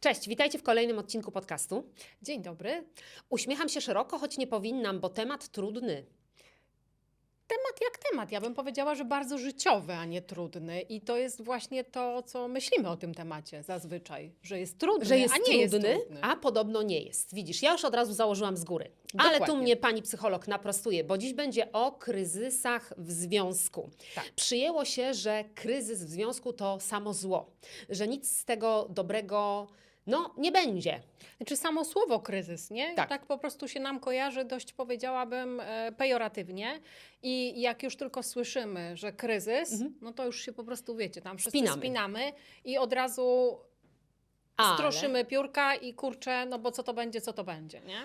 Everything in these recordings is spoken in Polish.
Cześć, witajcie w kolejnym odcinku podcastu. Dzień dobry. Uśmiecham się szeroko, choć nie powinnam, bo temat trudny. Temat jak temat. Ja bym powiedziała, że bardzo życiowy, a nie trudny. I to jest właśnie to, co myślimy o tym temacie zazwyczaj, że jest trudny, Że jest a nie trudny, jest trudny. a podobno nie jest. Widzisz, ja już od razu założyłam z góry. Ale tu Dokładnie. mnie pani psycholog naprostuje, bo dziś będzie o kryzysach w związku. Tak. Przyjęło się, że kryzys w związku to samo zło, że nic z tego dobrego no, nie będzie. Znaczy samo słowo kryzys, nie? Tak. tak po prostu się nam kojarzy dość, powiedziałabym, e, pejoratywnie. I jak już tylko słyszymy, że kryzys, Mhm. no to już się po prostu, wiecie, tam wszyscy Spinamy. spinamy i od razu Ale, stroszymy piórka i kurczę, no bo co to będzie, co to będzie, nie?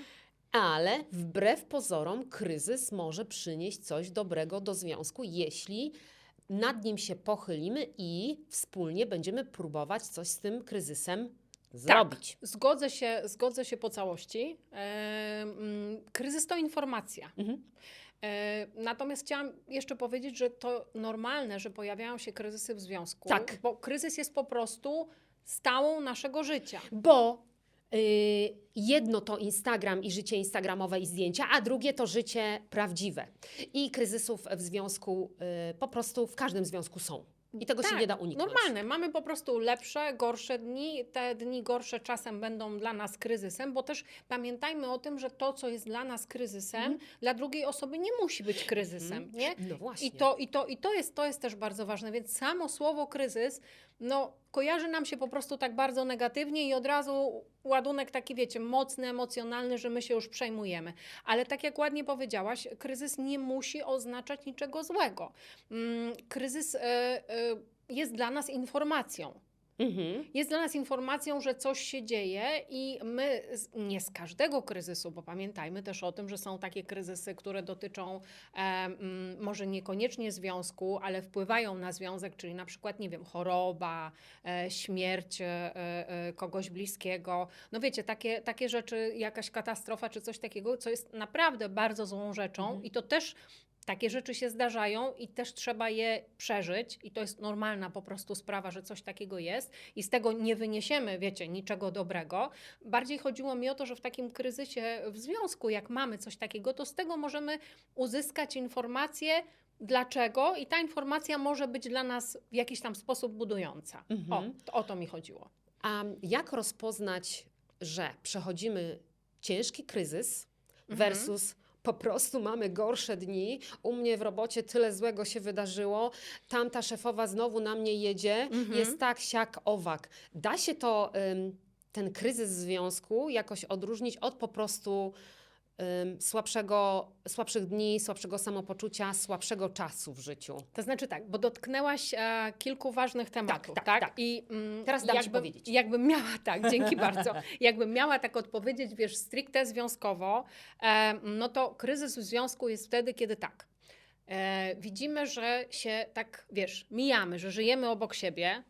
ale wbrew pozorom kryzys może przynieść coś dobrego do związku, jeśli nad nim się pochylimy i wspólnie będziemy próbować coś z tym kryzysem zrobić. Zgodzę się, zgodzę się po całości. E, mm, kryzys to informacja. Mhm. E, Natomiast chciałam jeszcze powiedzieć, że to normalne, że pojawiają się kryzysy w związku, Tak. bo kryzys jest po prostu stałą naszego życia. Bo y, jedno to Instagram i życie instagramowe i zdjęcia, a drugie to życie prawdziwe. I kryzysów w związku y, po prostu w każdym związku są. I tego się Tak, nie da uniknąć. Normalne. Mamy po prostu lepsze, gorsze dni. Te dni gorsze czasem będą dla nas kryzysem, bo też pamiętajmy o tym, że to, co jest dla nas kryzysem, dla drugiej osoby nie musi być kryzysem. Nie? No właśnie. I to, i, to, I to, jest, to jest też bardzo ważne, więc samo słowo kryzys, no, kojarzy nam się po prostu tak bardzo negatywnie i od razu ładunek taki, wiecie, mocny, emocjonalny, że my się już przejmujemy. Ale tak jak ładnie powiedziałaś, kryzys nie musi oznaczać niczego złego. Mm, kryzys e, e, jest dla nas informacją. Mhm. Jest dla nas informacją, że coś się dzieje i my z, nie z każdego kryzysu, bo pamiętajmy też o tym, że są takie kryzysy, które dotyczą e, mm, może niekoniecznie związku, ale wpływają na związek, czyli na przykład, nie wiem, choroba, e, śmierć e, e, kogoś bliskiego. No wiecie, takie, takie rzeczy, jakaś katastrofa czy coś takiego, co jest naprawdę bardzo złą rzeczą Mhm. i to też takie rzeczy się zdarzają i też trzeba je przeżyć i to jest normalna po prostu sprawa, że coś takiego jest i z tego nie wyniesiemy, wiecie, niczego dobrego. Bardziej chodziło mi o to, że w takim kryzysie w związku, jak mamy coś takiego, to z tego możemy uzyskać informację, dlaczego i ta informacja może być dla nas w jakiś tam sposób budująca. Mhm. O, to, o to mi chodziło. A jak rozpoznać, że przechodzimy ciężki kryzys Mhm. Po prostu mamy gorsze dni, u mnie w robocie tyle złego się wydarzyło, tamta szefowa znowu na mnie jedzie, Mhm. jest tak, siak, owak. Da się to, ten kryzys związku jakoś odróżnić od po prostu słabszego, słabszych dni, słabszego samopoczucia, słabszego czasu w życiu? To znaczy tak, bo dotknęłaś e, kilku ważnych tematów, tak, tak? tak. I mm, Teraz dam ci jakbym, powiedzieć. Jakbym miała, tak, dzięki bardzo. Jakbym miała tak odpowiedzieć, wiesz, stricte związkowo, e, no to kryzys w związku jest wtedy, kiedy tak. E, widzimy, że się tak, wiesz, mijamy, że żyjemy obok siebie.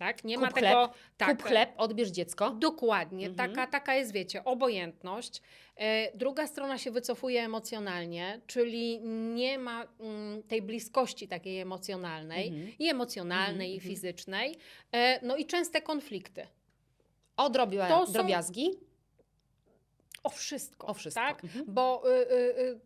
Tak, nie ma Kup tego. Tak, Kup chleb, odbierz dziecko. Dokładnie, Mhm. taka, taka jest, wiecie, obojętność. E, druga strona się wycofuje emocjonalnie, czyli nie ma mm, tej bliskości takiej emocjonalnej, Mhm. i emocjonalnej, Mhm, i mhm. fizycznej. E, no i częste konflikty. O są- drobiazgi. O wszystko. O wszystko. Tak? Mhm. Bo y, y, y,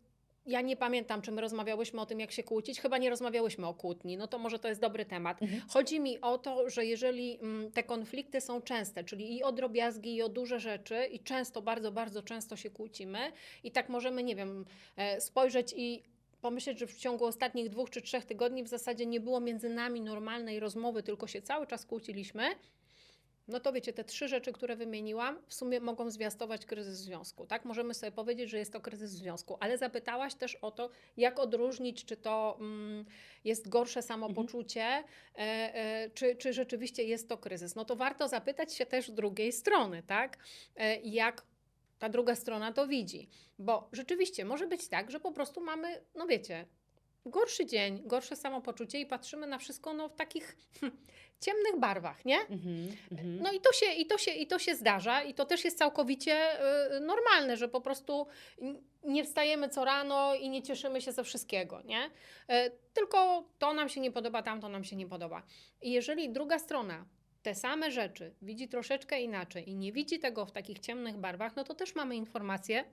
ja nie pamiętam, czy my rozmawiałyśmy o tym, jak się kłócić. Chyba nie rozmawiałyśmy o kłótni. No to może to jest dobry temat. Mhm. Chodzi mi o to, że jeżeli mm, te konflikty są częste, czyli i o drobiazgi, i o duże rzeczy, i często, bardzo, bardzo często się kłócimy, i tak możemy, nie wiem, e, spojrzeć i pomyśleć, że w ciągu ostatnich dwóch czy trzech tygodni w zasadzie nie było między nami normalnej rozmowy, tylko się cały czas kłóciliśmy. No to wiecie, te trzy rzeczy, które wymieniłam, w sumie mogą zwiastować kryzys związku, tak? Możemy sobie powiedzieć, że jest to kryzys związku, ale zapytałaś też o to, jak odróżnić, czy to mm, jest gorsze samopoczucie, e, e, czy, czy rzeczywiście jest to kryzys. No to warto zapytać się też drugiej strony, tak? E, jak ta druga strona to widzi. Bo rzeczywiście może być tak, że po prostu mamy, no wiecie, gorszy dzień, gorsze samopoczucie i patrzymy na wszystko no, w takich ciemnych barwach, nie? Mhm, mhm. No i to, się, i, to się, i to się zdarza, i to też jest całkowicie y, normalne, że po prostu nie wstajemy co rano i nie cieszymy się ze wszystkiego, nie? Y, tylko to nam się nie podoba, tamto nam się nie podoba. I jeżeli druga strona te same rzeczy widzi troszeczkę inaczej i nie widzi tego w takich ciemnych barwach, no to też mamy informację,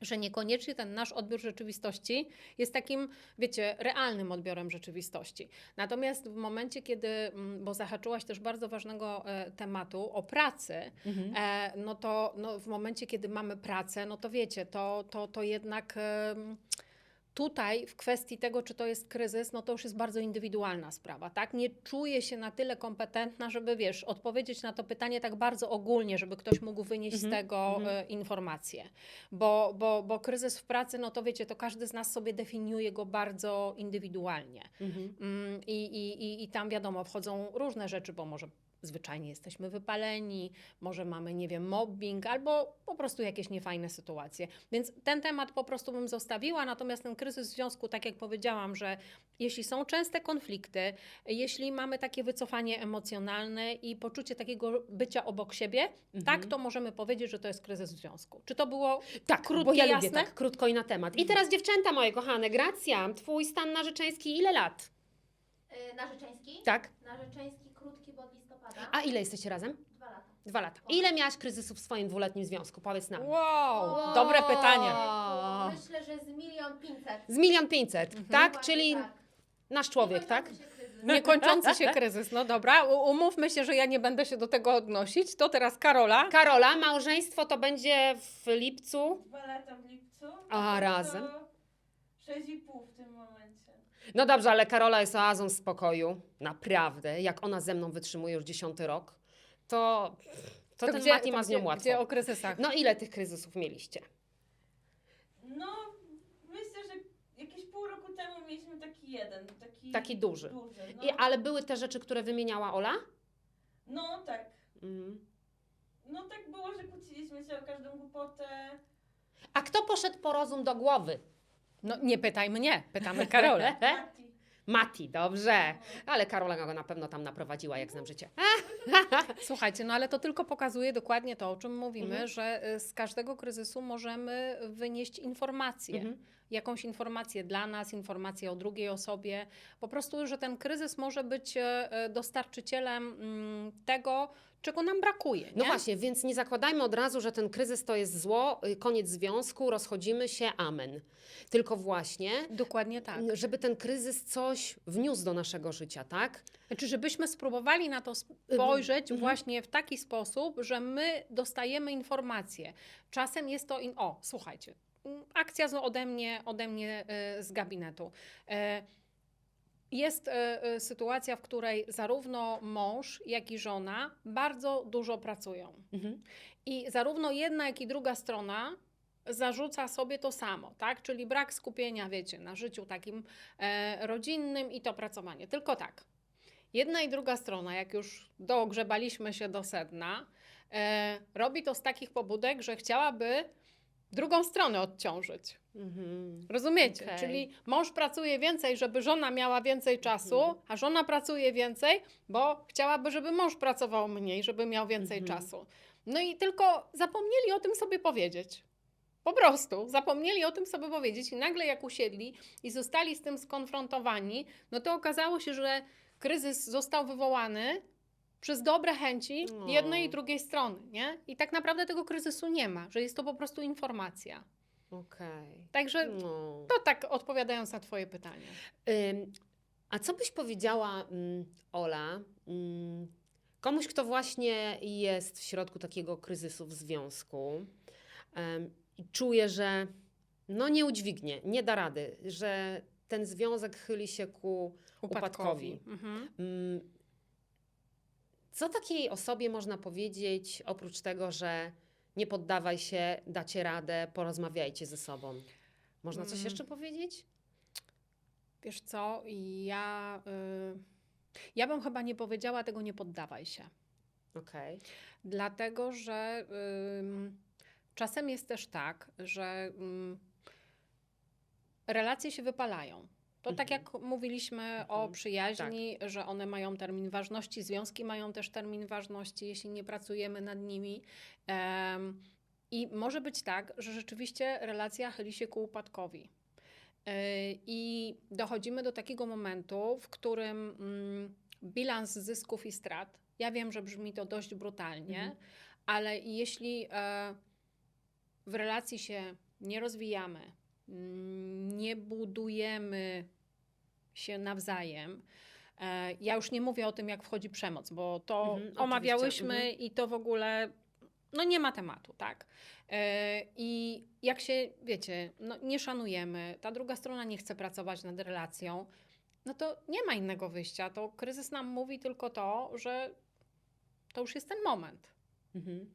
że niekoniecznie ten nasz odbiór rzeczywistości jest takim, wiecie, realnym odbiorem rzeczywistości. Natomiast w momencie, kiedy, mm, bo zahaczyłaś też bardzo ważnego e, tematu o pracy, Mhm. e, no to no, w momencie, kiedy mamy pracę, no to wiecie, to, to, to jednak tutaj w kwestii tego, czy to jest kryzys, no to już jest bardzo indywidualna sprawa, tak? Nie czuję się na tyle kompetentna, żeby, wiesz, odpowiedzieć na to pytanie tak bardzo ogólnie, żeby ktoś mógł wynieść z Mhm, tego mhm. e, informacje. Bo, bo, bo kryzys w pracy, no to wiecie, to każdy z nas sobie definiuje go bardzo indywidualnie. Mhm. Mm, I, i, i, I tam wiadomo, wchodzą różne rzeczy, bo może zwyczajnie jesteśmy wypaleni, może mamy, nie wiem, mobbing albo po prostu jakieś niefajne sytuacje. Więc ten temat po prostu bym zostawiła, natomiast ten kryzys w związku, tak jak powiedziałam, że jeśli są częste konflikty, jeśli mamy takie wycofanie emocjonalne i poczucie takiego bycia obok siebie, tak to możemy powiedzieć, że to jest kryzys w związku. Czy to było Tak, krótkie, bo ja lubię jasne? tak, krótko i na temat. I teraz dziewczęta moje kochane, Gracja, twój stan narzeczeński ile lat? Y, Narzeczeński? Tak. Narzeczeński listopada. A ile jesteście razem? Dwa lata. Dwa lata. Ile miałaś kryzysów w swoim dwuletnim związku? Powiedz nam. Wow, Wow. dobre pytanie. O. Myślę, że z milion pięćset. Z milion pięćset, tak? Dokładnie Czyli tak. nasz człowiek, tak? Kończący się kryzys. Niekończący się kryzys. No dobra, u- umówmy się, że ja nie będę się do tego odnosić. To teraz Karola. Karola, małżeństwo to będzie w lipcu. Dwa lata w lipcu. A, razem? Sześć i pół w tym momencie. No dobrze, ale Karola jest oazą spokoju. Naprawdę. Jak ona ze mną wytrzymuje już dziesiąty rok, to, to, ten Mati ma z nią gdzie, łatwo. Gdzie o kryzysach? No ile tych kryzysów mieliście? No, myślę, że jakieś pół roku temu mieliśmy taki jeden. Taki, Taki duży. duży no. I, ale były te rzeczy, które wymieniała Ola? no tak. Mm. No tak było, że kłóciliśmy się o każdą głupotę. A kto poszedł po rozum do głowy? No nie pytaj mnie, pytamy Karolę. Mati. Dobrze. Ale Karola go na pewno tam naprowadziła, jak znam życie. Słuchajcie, no ale to tylko pokazuje dokładnie to, o czym mówimy, Mhm. że y, z każdego kryzysu możemy wynieść informację. Mhm. Jakąś informację dla nas, informację o drugiej osobie. Po prostu, że ten kryzys może być e, e, dostarczycielem mm, tego, czego nam brakuje. No nie? właśnie, więc nie zakładajmy od razu, że ten kryzys to jest zło, y, koniec związku, rozchodzimy się, amen. Tylko właśnie, Dokładnie tak. żeby ten kryzys coś wniósł do naszego życia, tak? Znaczy, żebyśmy spróbowali na to spojrzeć Mhm. właśnie w taki sposób, że my dostajemy informacje. Czasem jest to. In... O, słuchajcie. Akcja z- ode mnie, ode mnie e, z gabinetu. E, Jest e, e, sytuacja, w której zarówno mąż, jak i żona bardzo dużo pracują. Mhm. I zarówno jedna, jak i druga strona zarzuca sobie to samo, tak? Czyli brak skupienia, wiecie, na życiu takim rodzinnym i to pracowanie. Tylko tak. Jedna i druga strona, jak już doogrzebaliśmy się do sedna, robi to z takich pobudek, że chciałaby drugą stronę odciążyć. Mhm. Rozumiecie? Okej. Czyli mąż pracuje więcej, żeby żona miała więcej czasu, Mhm. a żona pracuje więcej, bo chciałaby, żeby mąż pracował mniej, żeby miał więcej Mhm. czasu. No i tylko zapomnieli o tym sobie powiedzieć. Po prostu zapomnieli o tym sobie powiedzieć i nagle jak usiedli i zostali z tym skonfrontowani, no to okazało się, że kryzys został wywołany przez dobre chęci No. jednej i drugiej strony, nie? I tak naprawdę tego kryzysu nie ma, że jest to po prostu informacja. Okej. Także No. to tak odpowiadając na Twoje pytanie. Ym, a co byś powiedziała, mm, Ola, mm, komuś, kto właśnie jest w środku takiego kryzysu w związku i czuje, że no nie udźwignie, nie da rady, że ten związek chyli się ku Upadkowi. Mhm. Co takiej osobie można powiedzieć, oprócz tego, że nie poddawaj się, dacie radę, porozmawiajcie ze sobą? Można coś Mm. jeszcze powiedzieć? Wiesz co, ja, y, ja bym chyba nie powiedziała tego nie poddawaj się. Okej. Dlatego, że ym, czasem jest też tak, że ym, relacje się wypalają. To tak jak mówiliśmy o Mhm. przyjaźni, że one mają termin ważności, związki mają też termin ważności, jeśli nie pracujemy nad nimi. I może być tak, że rzeczywiście relacja chyli się ku upadkowi. Yy, I dochodzimy do takiego momentu, w którym mm, bilans zysków i strat Ja wiem, że brzmi to dość brutalnie, Mhm. ale jeśli e, w relacji się nie rozwijamy, nie budujemy się nawzajem, e, ja już nie mówię o tym, jak wchodzi przemoc, bo to Mhm, omawiałyśmy mhm. i to w ogóle no nie ma tematu, tak? E, I jak się, wiecie, no nie szanujemy, ta druga strona nie chce pracować nad relacją, no to nie ma innego wyjścia. To kryzys nam mówi tylko to, że to już jest ten moment. Mhm.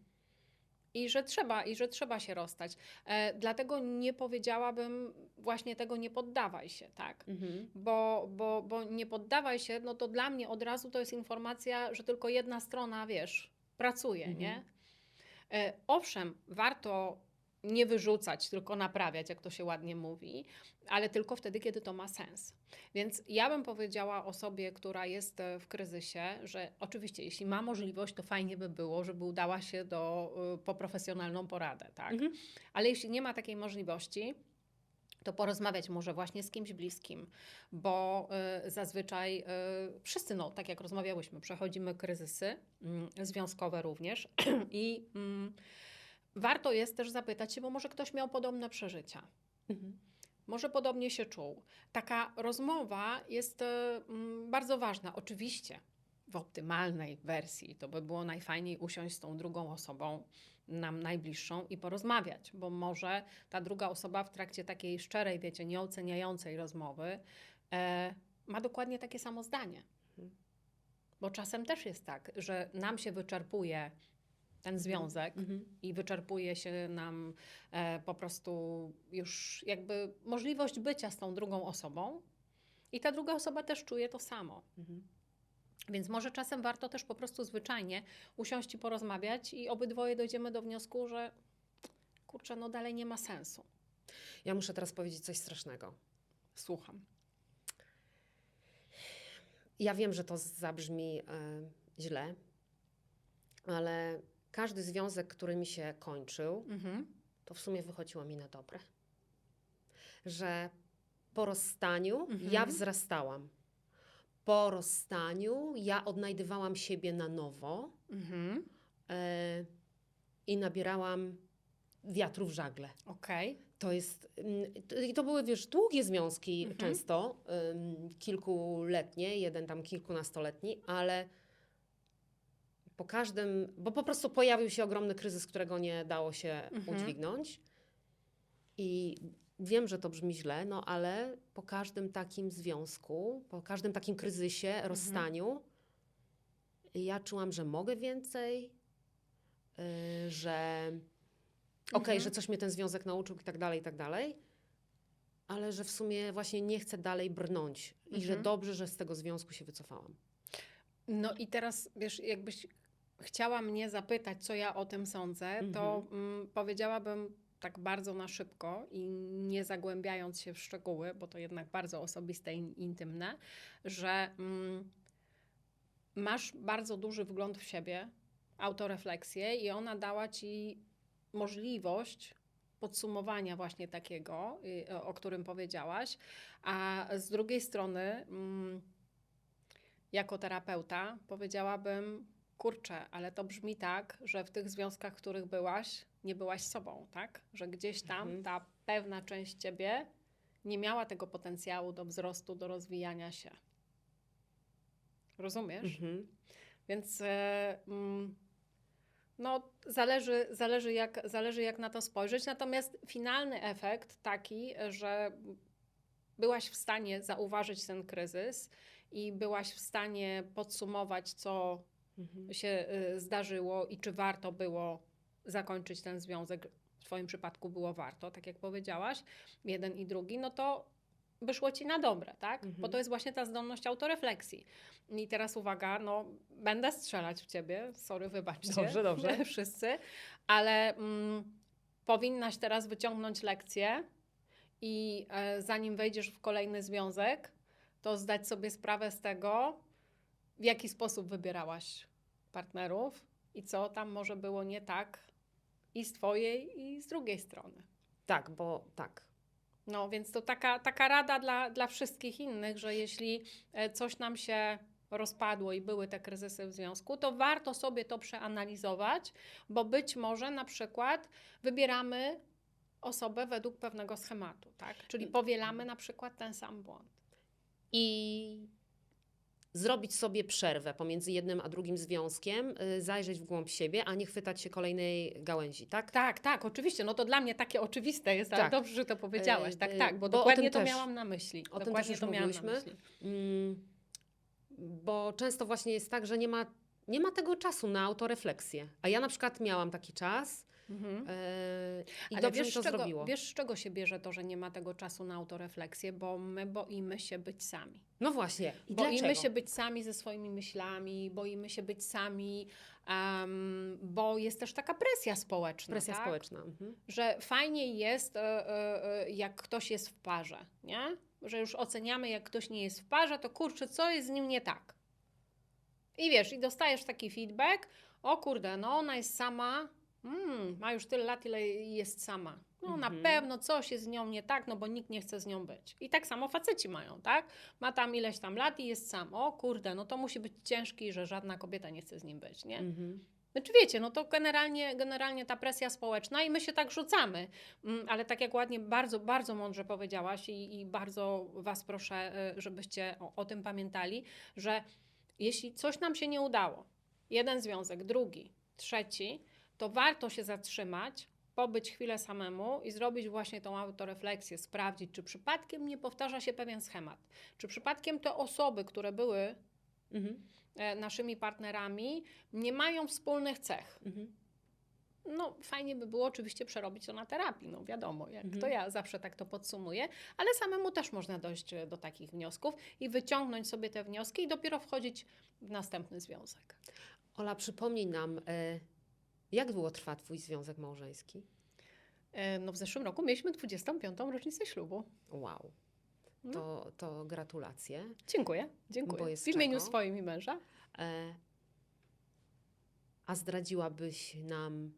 I że trzeba, i że trzeba się rozstać. E, dlatego nie powiedziałabym właśnie tego nie poddawaj się, tak? Mhm. Bo, bo, bo nie poddawaj się, no to dla mnie od razu to jest informacja, że tylko jedna strona, wiesz, pracuje, Mhm. nie? E, owszem, warto nie wyrzucać, tylko naprawiać, jak to się ładnie mówi, ale tylko wtedy, kiedy to ma sens. Więc ja bym powiedziała osobie, która jest e, w kryzysie, że oczywiście, jeśli ma możliwość, to fajnie by było, żeby udała się do, y, po profesjonalną poradę, tak? Mhm. Ale jeśli nie ma takiej możliwości, to porozmawiać może właśnie z kimś bliskim, bo y, zazwyczaj y, wszyscy, no, tak jak rozmawiałyśmy, przechodzimy kryzysy mm, związkowe również i mm, warto jest też zapytać się, bo może ktoś miał podobne przeżycia. Mhm. Może podobnie się czuł. Taka rozmowa jest y, mm, bardzo ważna. Oczywiście w optymalnej wersji to by było najfajniej usiąść z tą drugą osobą, nam najbliższą i porozmawiać, bo może ta druga osoba w trakcie takiej szczerej, wiecie, nieoceniającej rozmowy e, ma dokładnie takie samo zdanie. Mhm. Bo czasem też jest tak, że nam się wyczerpuje ten związek Mhm. i wyczerpuje się nam e, po prostu już jakby możliwość bycia z tą drugą osobą. I ta druga osoba też czuje to samo. Mhm. Więc może czasem warto też po prostu zwyczajnie usiąść i porozmawiać, i obydwoje dojdziemy do wniosku, że kurczę, no dalej nie ma sensu. Ja muszę teraz powiedzieć coś strasznego. Słucham. Ja wiem, że to zabrzmi e, źle, ale każdy związek, który mi się kończył, Mhm. to w sumie wychodziło mi na dobre. Że po rozstaniu Mhm. ja wzrastałam. Po rozstaniu ja odnajdywałam siebie na nowo Mhm. e, i nabierałam wiatru w żagle. Okej. To jest, mm, i to były, wiesz, długie związki Mhm. często, kilkuletnie, jeden tam kilkunastoletni, ale po każdym, bo po prostu pojawił się ogromny kryzys, którego nie dało się Mhm. udźwignąć. I wiem, że to brzmi źle, no ale po każdym takim związku, po każdym takim kryzysie, Mhm. rozstaniu, ja czułam, że mogę więcej, y, że okej, Mhm. że coś mnie ten związek nauczył i tak dalej, i tak dalej, ale że w sumie właśnie nie chcę dalej brnąć i że Mhm. dobrze, że z tego związku się wycofałam. No i teraz, wiesz, jakbyś chciała mnie zapytać, co ja o tym sądzę, to mm, powiedziałabym tak bardzo na szybko i nie zagłębiając się w szczegóły, bo to jednak bardzo osobiste i intymne, że mm, masz bardzo duży wgląd w siebie, autorefleksję i ona dała ci możliwość podsumowania właśnie takiego, y, o- o którym powiedziałaś, a z drugiej strony mm, jako terapeuta powiedziałabym, kurczę, ale to brzmi tak, że w tych związkach, w których byłaś, nie byłaś sobą, tak? Że gdzieś tam Mhm. ta pewna część ciebie nie miała tego potencjału do wzrostu, do rozwijania się. Rozumiesz? Mhm. Więc mm, no, zależy, zależy, jak, zależy jak na to spojrzeć. Natomiast finalny efekt taki, że byłaś w stanie zauważyć ten kryzys i byłaś w stanie podsumować, co Mhm. się y, zdarzyło i czy warto było zakończyć ten związek. W Twoim przypadku było warto, tak jak powiedziałaś, jeden i drugi, no to wyszło ci na dobre, tak? Mhm. Bo to jest właśnie ta zdolność autorefleksji. I teraz uwaga, no będę strzelać w ciebie, sorry, wybaczcie. Dobrze, dobrze. Wszyscy, ale mm, powinnaś teraz wyciągnąć lekcję i e, zanim wejdziesz w kolejny związek, to zdać sobie sprawę z tego, w jaki sposób wybierałaś partnerów i co tam może było nie tak i z twojej, i z drugiej strony. Tak, bo tak. No więc to taka, taka rada dla, dla wszystkich innych, że jeśli e, coś nam się rozpadło i były te kryzysy w związku, to warto sobie to przeanalizować, bo być może na przykład wybieramy osobę według pewnego schematu, tak? Czyli powielamy na przykład ten sam błąd. I zrobić sobie przerwę pomiędzy jednym a drugim związkiem, y, zajrzeć w głąb siebie, a nie chwytać się kolejnej gałęzi, tak? Tak, tak, oczywiście. No to dla mnie takie oczywiste jest, ale Tak. dobrze, że to powiedziałaś. Tak, Yy, tak, bo, bo o dokładnie tym to też- miałam na myśli. o tym dokładnie też już to miałam na mówiłyśmy. myśli. Mm, bo często właśnie jest tak, że nie ma, nie ma tego czasu na autorefleksję. A ja na przykład miałam taki czas Mhm. yy, i Ale dobrze wiesz, to czego, zrobiło. wiesz, z czego się bierze to, że nie ma tego czasu na autorefleksję? Bo my boimy się być sami. No właśnie. I boimy dlaczego? się być sami ze swoimi myślami, boimy się być sami, em, bo jest też taka presja społeczna. Presja tak? społeczna. Mhm. Że fajniej jest, e, e, jak ktoś jest w parze, nie? Że już oceniamy, jak ktoś nie jest w parze, to kurczę, co jest z nim nie tak? I wiesz, i dostajesz taki feedback, o kurde, no ona jest sama, mm, ma już tyle lat, ile jest sama. No na Mhm. pewno coś jest z nią nie tak, no bo nikt nie chce z nią być. I tak samo faceci mają, tak? Ma tam ileś tam lat i jest sam. O kurde, no to musi być ciężki, że żadna kobieta nie chce z nim być, nie? Mhm. Znaczy wiecie, no to generalnie, generalnie ta presja społeczna i my się tak rzucamy. Mm, Ale tak jak ładnie, bardzo, bardzo mądrze powiedziałaś i, i bardzo Was proszę, y, żebyście o, o tym pamiętali, że jeśli coś nam się nie udało, jeden związek, drugi, trzeci, to warto się zatrzymać, pobyć chwilę samemu i zrobić właśnie tą autorefleksję, sprawdzić, czy przypadkiem nie powtarza się pewien schemat. Czy przypadkiem te osoby, które były Mhm. e, naszymi partnerami, nie mają wspólnych cech. Mhm. No, fajnie by było oczywiście przerobić to na terapii, no wiadomo, jak Mhm. to ja zawsze tak to podsumuję, ale samemu też można dojść e, do takich wniosków i wyciągnąć sobie te wnioski i dopiero wchodzić w następny związek. Ola, przypomnij nam, e, jak długo trwa Twój związek małżeński? E, No, w zeszłym roku mieliśmy 25. rocznicę ślubu. Wow. No. To, to gratulacje. Dziękuję, dziękuję. W imieniu czego? swoim i męża. A zdradziłabyś nam,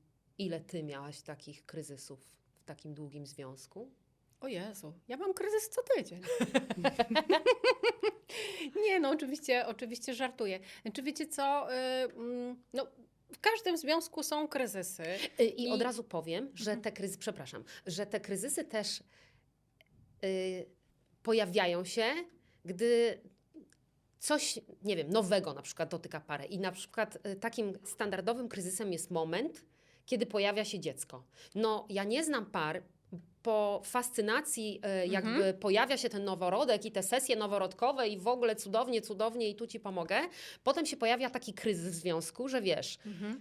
ile Ty miałaś takich kryzysów w takim długim związku? O Jezu, ja mam kryzys co tydzień. Nie, no oczywiście, oczywiście żartuję. Znaczy wiecie co, y, mm, no w każdym związku są kryzysy. Y, I, I- od razu powiem, że Mhm. te kryzysy, przepraszam, że te kryzysy też y, pojawiają się, gdy coś, nie wiem, nowego na przykład dotyka parę. I na przykład y, takim standardowym kryzysem jest moment, kiedy pojawia się dziecko. No, ja nie znam par. Po fascynacji, y, jakby Mhm. pojawia się ten noworodek i te sesje noworodkowe, i w ogóle cudownie, cudownie, i tu ci pomogę. Potem się pojawia taki kryzys w związku, że wiesz,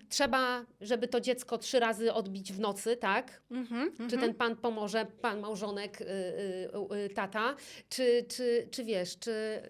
trzeba, żeby to dziecko trzy razy odbić w nocy, tak? Mhm, Czy mhm. ten pan pomoże, pan małżonek, y, y, y, tata? Czy, czy, czy wiesz, czy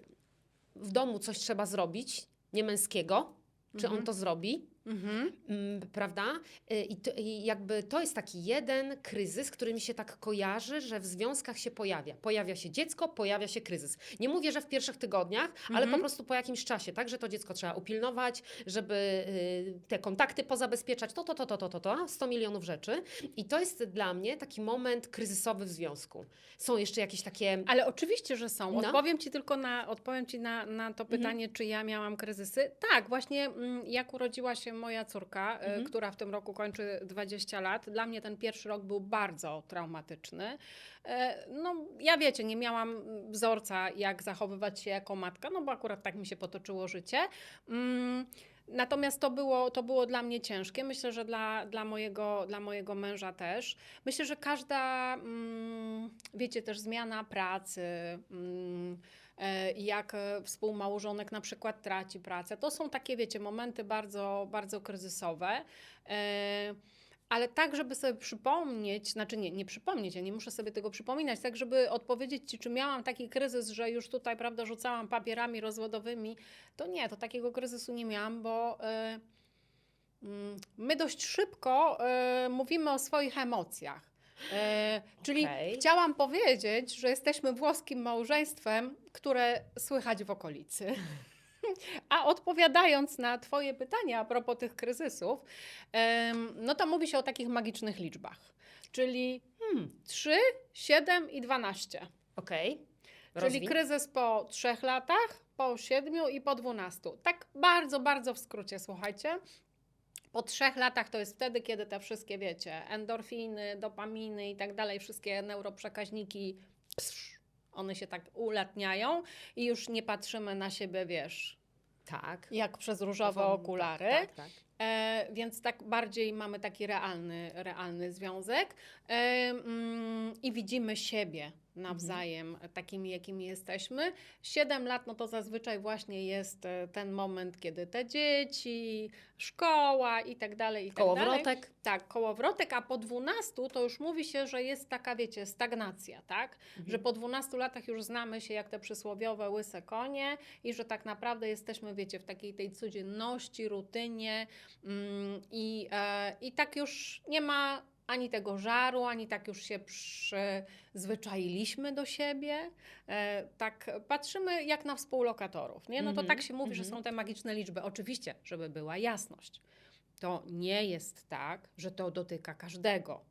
w domu coś trzeba zrobić niemęskiego? Czy on Mhm. to zrobi? Mhm. Mm, prawda? Y, I, to, I jakby to jest taki jeden kryzys, który mi się tak kojarzy, że w związkach się pojawia. Pojawia się dziecko, pojawia się kryzys. Nie mówię, że w pierwszych tygodniach, ale Mhm. po prostu po jakimś czasie, tak? Że to dziecko trzeba upilnować, żeby y, te kontakty pozabezpieczać, to, to, to, to, to, to, to, 100 milionów rzeczy. I to jest dla mnie taki moment kryzysowy w związku. Są jeszcze jakieś takie... Ale oczywiście, że są. No. Odpowiem Ci tylko na, odpowiem ci na, na to pytanie, czy ja miałam kryzysy. Tak, właśnie mm, jak urodziła się moja córka, e, Mhm. która w tym roku kończy 20 lat, dla mnie ten pierwszy rok był bardzo traumatyczny. E, No, ja wiecie, nie miałam wzorca, jak zachowywać się jako matka, no bo akurat tak mi się potoczyło życie. Mm, Natomiast to było, to było dla mnie ciężkie. Myślę, że dla, dla, mojego, dla mojego męża też. Myślę, że każda, mm, wiecie, też zmiana pracy, mm, jak e, współmałżonek na przykład traci pracę, to są takie, wiecie, momenty bardzo, bardzo kryzysowe. E, ale tak, żeby sobie przypomnieć, znaczy nie, nie przypomnieć, ja nie muszę sobie tego przypominać, tak, żeby odpowiedzieć Ci, czy miałam taki kryzys, że już tutaj, prawda, rzucałam papierami rozwodowymi, to nie, to takiego kryzysu nie miałam, bo e, mm, my dość szybko e, mówimy o swoich emocjach. E, czyli Okej. chciałam powiedzieć, że jesteśmy włoskim małżeństwem, które słychać w okolicy. A odpowiadając na Twoje pytania a propos tych kryzysów, no to mówi się o takich magicznych liczbach, czyli Hmm, 3, 7 i 12. Okej. Czyli Rozwin. kryzys po trzech latach, po siedmiu i po dwunastu. Tak bardzo, bardzo w skrócie, słuchajcie. Po trzech latach to jest wtedy, kiedy te wszystkie, wiecie, endorfiny, dopaminy i tak dalej, wszystkie neuroprzekaźniki, psz, one się tak ulatniają i już nie patrzymy na siebie, wiesz, Tak. jak przez różowe okulary. Tak, tak. E, więc tak bardziej mamy taki realny, realny związek e, mm, i widzimy siebie nawzajem takimi, jakimi jesteśmy. Siedem lat, no to zazwyczaj właśnie jest e, ten moment, kiedy te dzieci, szkoła i tak dalej, i tak dalej. Kołowrotek. Tak, kołowrotek, a po 12 to już mówi się, że jest taka, wiecie, stagnacja, tak? Że po 12 latach już znamy się jak te przysłowiowe łyse konie i że tak naprawdę jesteśmy, wiecie, w takiej tej codzienności, rutynie mm, i, e, i tak już nie ma ani tego żaru, ani tak już się przyzwyczailiśmy do siebie. E, tak patrzymy jak na współlokatorów, nie? No to Mhm, tak się mówi, że mhm. są te magiczne liczby. Oczywiście, żeby była jasność. To nie jest tak, że to dotyka każdego.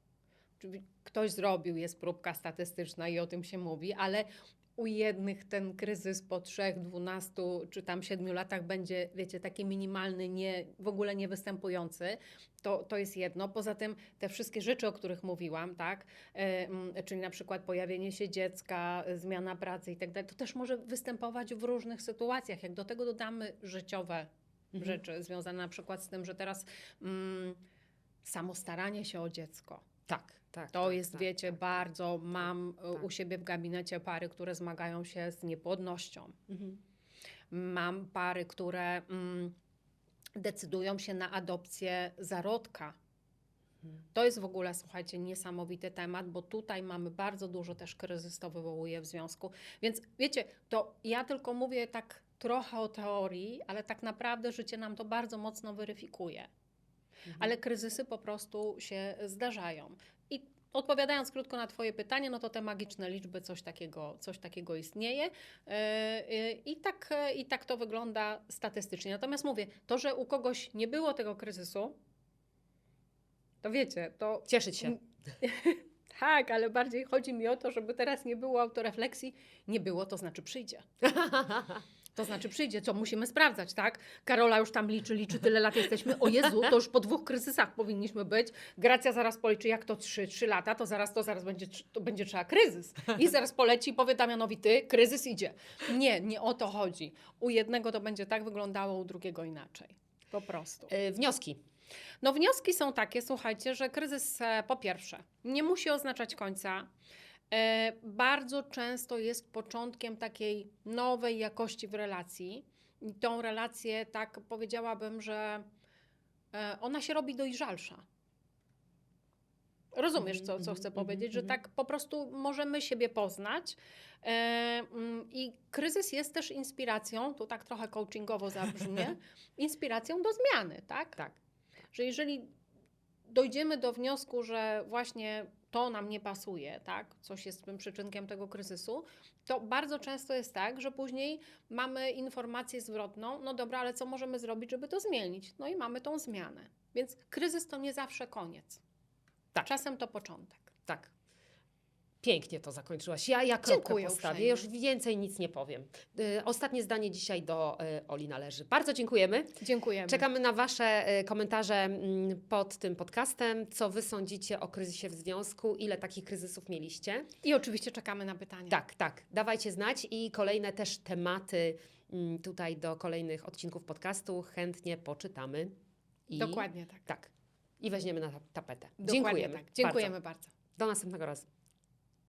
Ktoś zrobił, jest próbka statystyczna i o tym się mówi, ale u jednych ten kryzys po trzech, dwunastu czy tam siedmiu latach będzie, wiecie, taki minimalny, nie, w ogóle nie występujący. To, to jest jedno. Poza tym te wszystkie rzeczy, o których mówiłam, tak, e, mm, czyli na przykład pojawienie się dziecka, zmiana pracy i tak dalej, to też może występować w różnych sytuacjach. Jak do tego dodamy życiowe Mhm. rzeczy związane na przykład z tym, że teraz mm, samo staranie się o dziecko. Tak, tak. To tak, jest, tak, wiecie, tak, bardzo mam e, tak. u siebie w gabinecie pary, które zmagają się z niepłodnością. Mhm. Mam pary, które mm, decydują się na adopcję zarodka. Mhm. To jest w ogóle, słuchajcie, niesamowity temat, bo tutaj mamy bardzo dużo też kryzys to wywołuje w związku. Więc wiecie, to ja tylko mówię tak trochę o teorii, ale tak naprawdę życie nam to bardzo mocno weryfikuje. Mhm. Ale kryzysy po prostu się zdarzają. I odpowiadając krótko na Twoje pytanie, no to te magiczne liczby, coś takiego, coś takiego istnieje. Yy, yy, I tak, I tak to wygląda statystycznie. Natomiast mówię, to, że u kogoś nie było tego kryzysu, to wiecie, to Cieszyć się. tak, ale bardziej chodzi mi o to, żeby teraz nie było autorefleksji. Nie było, to znaczy przyjdzie. To znaczy przyjdzie, co musimy sprawdzać, tak? Karola już tam liczy, liczy, tyle lat jesteśmy. O Jezu, to już po dwóch kryzysach powinniśmy być. Gracja zaraz policzy, jak to trzy, trzy lata, to zaraz to zaraz będzie, to będzie trzeba kryzys. I zaraz poleci i powie Damianowi, ty, kryzys idzie. Nie, nie o to chodzi. U jednego to będzie tak wyglądało, u drugiego inaczej. Po prostu. Y, Wnioski. No wnioski są takie, słuchajcie, że kryzys e, po pierwsze nie musi oznaczać końca. E, bardzo często jest początkiem takiej nowej jakości w relacji. I tą relację, tak powiedziałabym, że e, ona się robi dojrzalsza. Rozumiesz, co, co Mhm, chcę mhm, powiedzieć? Że mhm. tak po prostu możemy siebie poznać. E, mm, I kryzys jest też inspiracją, tu tak trochę coachingowo zabrzmie, inspiracją do zmiany, tak? Tak. że jeżeli dojdziemy do wniosku, że właśnie to nam nie pasuje, tak, coś jest tym przyczynkiem tego kryzysu, to bardzo często jest tak, że później mamy informację zwrotną, no dobra, ale co możemy zrobić, żeby to zmienić? No i mamy tą zmianę. Więc kryzys to nie zawsze koniec. Tak. Czasem to początek. Tak. Pięknie to zakończyłaś. Ja ja kropkę Dziękuję postawię, uprzejmie. już więcej nic nie powiem. Y, Ostatnie zdanie dzisiaj do y, Oli należy. Bardzo dziękujemy. Dziękujemy. Czekamy na Wasze y, komentarze mm, pod tym podcastem. Co Wy sądzicie o kryzysie w związku? Ile takich kryzysów mieliście? I oczywiście czekamy na pytania. Tak, tak. Dawajcie znać i kolejne też tematy mm, tutaj do kolejnych odcinków podcastu chętnie poczytamy. I, Dokładnie tak. Tak. I weźmiemy na tapetę. Dokładnie Dziękujemy. tak. Dziękujemy Bardzo. bardzo. Do następnego razu.